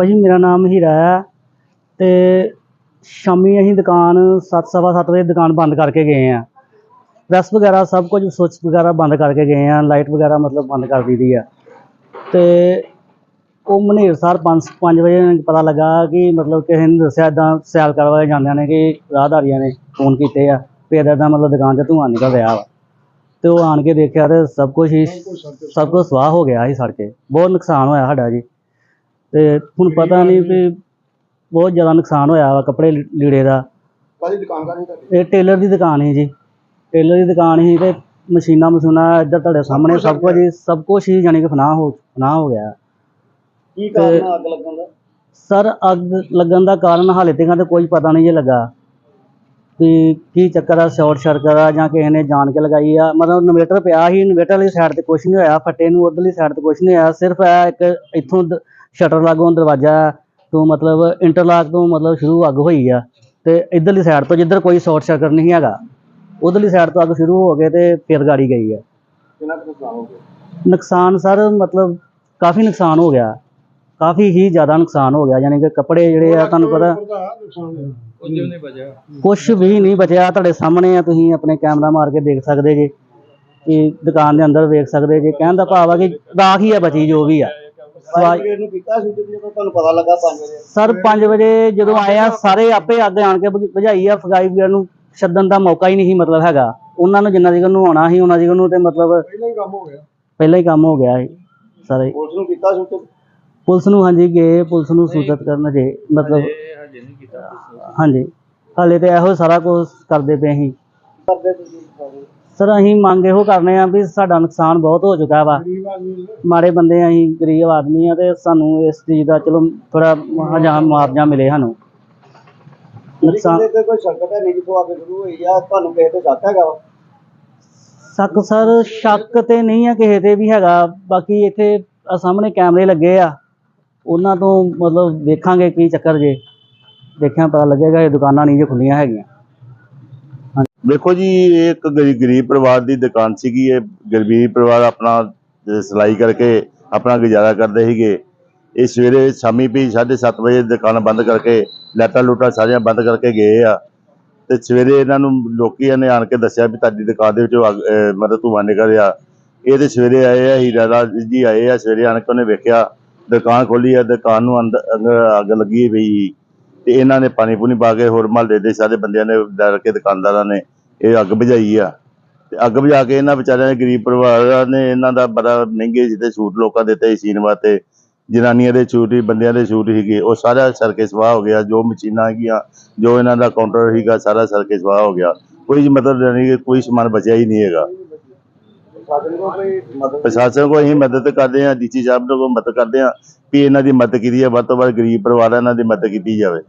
ਭਾਜੀ ਮੇਰਾ ਨਾਮ ਹੀਰਾ ਹੈ ਤੇ ਸ਼ਾਮੀ ਅਸੀਂ ਦੁਕਾਨ ਸੱਤ, ਸਵਾ ਸੱਤ ਵਜੇ ਦੁਕਾਨ ਬੰਦ ਕਰਕੇ ਗਏ ਆ। ਪ੍ਰੈਸ ਵਗੈਰਾ ਸਭ ਕੁਝ ਸੁੱਚ ਵਗੈਰਾ ਬੰਦ ਕਰਕੇ ਗਏ ਆ, ਲਾਈਟ ਵਗੈਰਾ ਮਤਲਬ ਬੰਦ ਕਰ ਦਿੱਤੀ ਆ। ਤੇ ਉਹ ਮਨੇਰ ਸਰ 5 5 ਵਜੇ ਪਤਾ ਲੱਗਾ ਕਿ ਮਤਲਬ ਕਿਸੇ ਨੇ ਦੱਸਿਆ ਇਦਾਂ ਸੈਲ ਕਰਵਾ ਜਾਂਦੇ ਨੇ ਕਿ ਰਾਹਦਾਰੀਆਂ ਨੇ ਫੋਨ ਕੀਤੇ ਆ ਵੀ ਇੱਦਾਂ ਦਾ ਮਤਲਬ ਦੁਕਾਨ 'ਚ ਧੂੰਆਂ ਨਿਕਲ ਰਿਹਾ ਵਾ। ਤੇ ਉਹ ਆਣ ਕੇ ਦੇਖਿਆ ਤੇ ਸਭ ਕੁਝ ਹੀ, ਸਭ ਕੁਝ ਸਵਾਹ ਹੋ ਗਿਆ ਸੀ ਸੜ ਕੇ ਬਹੁਤ ਨੁਕਸਾਨ ਹੋਇਆ ਸਾਡਾ ਜੀ। ਤੇ ਹੁਣ ਪਤਾ ਨਹੀਂ ਵੀ ਬਹੁਤ ਜ਼ਿਆਦਾ ਨੁਕਸਾਨ ਹੋਇਆ ਵਾ ਕੱਪੜੇ ਲੀ- ਲੀੜੇ ਦਾ। ਕਾਹਦੀ ਦੁਕਾਨ ਤੁਹਾਡੀ? ਇਹ ਟੇਲਰ ਦੀ ਦੁਕਾਨ ਹੈ ਜੀ। ਟੇਲਰ ਦੀ ਦੁਕਾਨ ਸੀ ਤੇ ਮਸ਼ੀਨਾਂ ਮਸ਼ੂਨਾਂ ਇੱਧਰ ਤੁਹਾਡੇ ਸਾਹਮਣੇ ਸਭ ਕੁਝ ਹੀ ਸਭ ਕੁਝ ਹੀ ਜਾਣੀ ਕਿ ਫਨਾਹ ਹੋ ਫਨਾਹ ਹੋ ਗਿਆ। ਕੀ ਕਾਰਨ ਆ ਅੱਗ ਲੱਗਣ ਦਾ? ਸਰ ਅੱਗ ਲੱਗਣ ਦਾ ਕਾਰਨ ਹਾਲੇ ਤੱਕ ਤਾਂ ਕੋਈ ਪਤਾ ਨਹੀਂ ਜੇ ਲੱਗਾ। ਵੀ ਕੀ ਚੱਕਰ ਆ ਸ਼ਾਰਟ ਸਰਕਟ ਆ ਜਾਂ ਕਿਸੇ ਨੇ ਜਾਣ ਕੇ ਲਗਾਈ ਆ। ਮਤਲਬ ਇਨਵੇਟਰ ਪਿਆ ਸੀ ਇਨਵੇਟਰ ਵਾਲੀ ਸਾਈਡ ਤੇ ਕੁਝ ਨਹੀਂ ਹੋਇਆ ਫੱਟੇ ਨੂੰ ਉਧਰਲੀ ਸਾਈਡ ਤੇ ਕੁਝ ਨਹੀਂ ਹੋਇਆ। ਸਿਰਫ ਇਹ ਇੱਕ ਇੱਥੋਂ ਸ਼ਟਰ ਲਾਗੋਂ ਦਰਵਾਜ਼ਾ ਤੋਂ ਮਤਲਬ ਇੰਟਰਲਾਕ ਤੋਂ ਮਤਲਬ ਸ਼ੁਰੂ ਅੱਗ ਹੋਈ ਆ ਤੇ ਇਧਰਲੀ ਸਾਈਡ ਤੋਂ ਜਿੱਧਰ ਕੋਈ ਸ਼ਾਰਟ ਸਰਕਟ ਨਹੀਂ ਹੈਗਾ ਉਧਰਲੀ ਸਾਈਡ ਤੋਂ ਅੱਗ ਸ਼ੁਰੂ ਹੋ ਕੇ ਤੇ ਫਿਰ ਗਾੜੀ ਗਈ ਆ। ਕਿੰਨਾ ਕੁ ਨੁਕਸਾਨ ਹੋ ਗਿਆ? ਨੁਕਸਾਨ ਸਰ ਮਤਲਬ ਕਾਫੀ ਨੁਕਸਾਨ ਹੋ ਗਿਆ ਕਾਫੀ ਹੀ ਜ਼ਿਆਦਾ ਨੁਕਸਾਨ ਹੋ ਗਿਆ ਯਾਨੀ ਕਿ ਕੱਪੜੇ ਜਿਹੜੇ ਆ ਤੁਹਾਨੂੰ ਪਤਾ ਕੁਝ ਵੀ ਨਹੀਂ ਬਚਿਆ। ਤੁਹਾਡੇ ਸਾਹਮਣੇ ਆ ਤੁਸੀਂ ਆਪਣੇ ਕੈਮਰਾ ਮਾਰ ਕੇ ਦੇਖ ਸਕਦੇ ਜੇ ਕਿ ਦੁਕਾਨ ਦੇ ਅੰਦਰ ਵੇਖ ਸਕਦੇ ਜੇ ਕਹਿਣ ਦਾ ਭਾਵ ਆ ਕਿ ਰਾਖ ਹੀ ਆ ਬਚੀ ਜੋ ਵੀ ਆ। ਸਵਾ- ਫਾਇਰ ਨੂੰ ਕੀਤਾ ਸੀ ਜਦੋਂ ਤੁਹਾਨੂੰ ਪਤਾ ਲੱਗਾ 5 ਵਜੇ। ਸਰ 5 ਵਜੇ ਜਦੋਂ ਆਏ ਆ ਸਾਰੇ ਆਪੇ ਅੱਗ ਆਣ ਕੇ ਬੁਝਾਈ ਆ ਫਗਾਈ ਵੀਰ ਨੂੰ ਛੱਡਣ ਦਾ ਮੌਕਾ ਹੀ ਨਹੀਂ ਸੀ ਮਤਲਬ ਹੈਗਾ। ਉਹਨਾਂ ਨੂੰ ਜਿੰਨਾ ਜਿਗਰ ਨੂੰ ਆਉਣਾ ਸੀ ਉਹਨਾਂ ਜਿਗਰ ਨੂੰ ਤੇ ਮਤਲਬ ਪਹਿਲਾਂ ਹੀ ਕੰਮ ਹੋ ਗਿਆ। ਪਹਿਲਾਂ ਹੀ ਕੰਮ ਹੋ ਗਿਆ ਸੀ ਸਾਰੇ। ਪੁਲਿਸ ਨੂੰ ਕੀਤਾ ਸੀ ਤੇ ਪੁਲਿਸ ਨੂੰ ਹਾਂਜੀ ਗਏ ਪੁਲਿਸ ਨੂੰ ਸੂਚਿਤ ਕਰਨ ਜੇ ਮਤਲਬ ਹਾਂਜੀ ਹਾਲੇ ਤੇ ਇਹੋ ਸਾਰਾ ਕੁਝ ਕਰਦੇ ਪਏ ਅਸੀਂ ਕਰਦੇ ਤੁਸੀਂ ਸਾਰੇ ਸਰ ਅਸੀਂ ਮੰਗ ਇਹੋ ਕਰਨੇ ਆ ਵੀ ਸਾਡਾ ਨੁਕਸਾਨ ਬਹੁਤ ਹੋ ਚੁੱਕਾ ਵਾ। ਗਰੀਬ ਆਦਮੀ ਮਾੜੇ ਬੰਦੇ ਆ ਅਸੀਂ ਗਰੀਬ ਆਦਮੀ ਆ ਤੇ ਸਾਨੂੰ ਇਸ ਚੀਜ਼ ਦਾ ਚਲੋ ਥੋੜਾ ਹਜਾਮ ਮੁਆਵਜ਼ਾ ਮਿਲੇ ਸਾਨੂੰ। ਨੁਕਸਾਨ ਕਿਸੇ ਤੇ ਕੋਈ ਸੰਕਟ ਹੈ ਨਹੀਂ ਕਿਥੋਂ ਆ ਕੇ ਸ਼ੁਰੂ ਹੋਈ ਆ? ਤੁਹਾਨੂੰ ਕਿਸੇ ਤੇ ਸ਼ੱਕ ਹੈਗਾ ਵਾ? ਸ਼ੱਕ ਸਰ ਸ਼ੱਕ ਤੇ ਨਹੀਂ ਆ ਕਿਸੇ ਤੇ ਵੀ ਹੈਗਾ। ਬਾਕੀ ਇੱਥੇ ਆਹ ਸਾਹਮਣੇ ਕੈਮਰੇ ਲੱਗੇ ਆ। ਉਹਨਾਂ ਤੋਂ ਮਤਲਬ ਦੇਖਾਂਗੇ ਕੀ ਚੱਕਰ ਜੇ। ਦੇਖਿਆ ਪਤਾ ਲੱਗੇਗਾ ਇਹ ਦੁਕਾਨਾਂ ਨਹੀਂ ਜੇ ਖੁੱਲੀਆਂ ਹੈਗੀਆਂ। ਦੇਖੋ ਜੀ ਇਹ ਇੱਕ ਗਰੀ- ਗਰੀਬ ਪਰਿਵਾਰ ਦੀ ਦੁਕਾਨ ਸੀਗੀ ਇਹ ਗਰੀਬ ਪਰਿਵਾਰ ਆਪਣਾ ਅਹ, ਸਿਲਾਈ ਕਰਕੇ ਆਪਣਾ ਗੁਜ਼ਾਰਾ ਕਰਦੇ ਸੀਗੇ। ਇਹ ਸਵੇਰੇ ਸ਼ਾਮੀ ਵੀ 7:30 ਵਜੇ ਦੁਕਾਨ ਬੰਦ ਕਰਕੇ ਲਾਈਟਾਂ ਲੂਟਾਂ ਸਾਰੀਆਂ ਬੰਦ ਕਰਕੇ ਗਏ ਆ। ਤੇ ਸਵੇਰੇ ਇਹਨਾਂ ਨੂੰ ਲੋਕੀਆਂ ਨੇ ਆਣ ਕੇ ਦੱਸਿਆ ਵੀ ਤੁਹਾਡੀ ਦੁਕਾਨ ਦੇ ਵਿੱਚੋਂ ਅੱਗ- ਅਹ, ਮਤਲਬ ਧੂੰਆਂ ਨਿਕਲ ਰਿਹਾ। ਇਹ ਤੇ ਸਵੇਰੇ ਆਏ ਆ ਹੀਰਾ ਰਾਜ ਜੀ ਆਏ ਆ ਸਵੇਰੇ ਆਣ ਕੇ ਉਹਨੇ ਵੇਖਿਆ ਦੁਕਾਨ ਖੋਲੀ ਆ ਦੁਕਾਨ ਨੂੰ ਅੰਦਰ ਅੰਦਰ ਅੱਗ ਲੱਗੀ ਪਈ ਸੀ ਤੇ ਇਹਨਾਂ ਨੇ ਪਾਣੀ ਪੂਣੀ ਪਾ ਕੇ ਹੋਰ ਮਹੱਲੇ ਦੇ ਸਾਰੇ ਬੰਦਿਆਂ ਨੇ ਡਰ ਕੇ ਦੁਕਾਨਦਾਰਾਂ ਨੇ ਇਹ ਅੱਗ ਬੁਝਾਈ ਆ। ਤੇ ਅੱਗ ਬੁਝਾ ਕੇ ਇਹਨਾਂ ਵਿਚਾਰਿਆਂ ਦੇ ਗਰੀਬ ਪਰਿਵਾਰਾਂ ਨੇ ਇਹਨਾਂ ਦਾ ਬੜਾ ਮਹਿੰਗੇ ਜਿਹਦੇ ਛੂਟ ਲੋਕਾਂ ਦੇ ਦਿੱਤੇ ਸੀ ਸੀਨ ਵਾਸਤੇ। ਜਨਾਨੀਆਂ ਦੇ ਛੂਟ ਸੀ ਬੰਦਿਆਂ ਦੇ ਸੂਟ ਸੀਗੇ। ਉਹ ਸਾਰਾ ਸਰਕੇ ਸਵਾਹ ਹੋ ਗਿਆ। ਜੋ ਮਸ਼ੀਨਾਂ ਹੈਗੀਆਂ ਜੋ ਇਹਨਾਂ ਦਾ ਕਾਊਂਟਰ ਸੀਗਾ, ਸਾਰਾ ਸਰਕੇ ਸਵਾਹ ਹੋ ਗਿਆ। ਕੋਈ ਮਤਲਬ ਨਹੀਂ, ਕੋਈ ਸਮਾਨ ਬਚਿਆ ਹੀ ਨਹੀਂ ਹੈਗਾ। ਪ੍ਰਸ਼ਾਸਨ ਕੋਲ ਅਸੀਂ ਮਦਦ ਕਰਦੇ ਹਾਂ, ਡੀਸੀ ਸਾਹਿਬ ਨੂੰ ਮਦਦ ਕਰਦੇ ਹਾਂ ਵੀ ਇਹਨਾਂ ਦੀ ਮਦਦ ਕੀਤੀ ਜਾਵੇ, ਵੱਧ ਤੋਂ ਵੱਧ ਗਰੀਬ ਪਰਿਵਾਰਾਂ ਇਹਨਾਂ ਦੀ ਮਦਦ ਕੀਤੀ ਜਾਵੇ।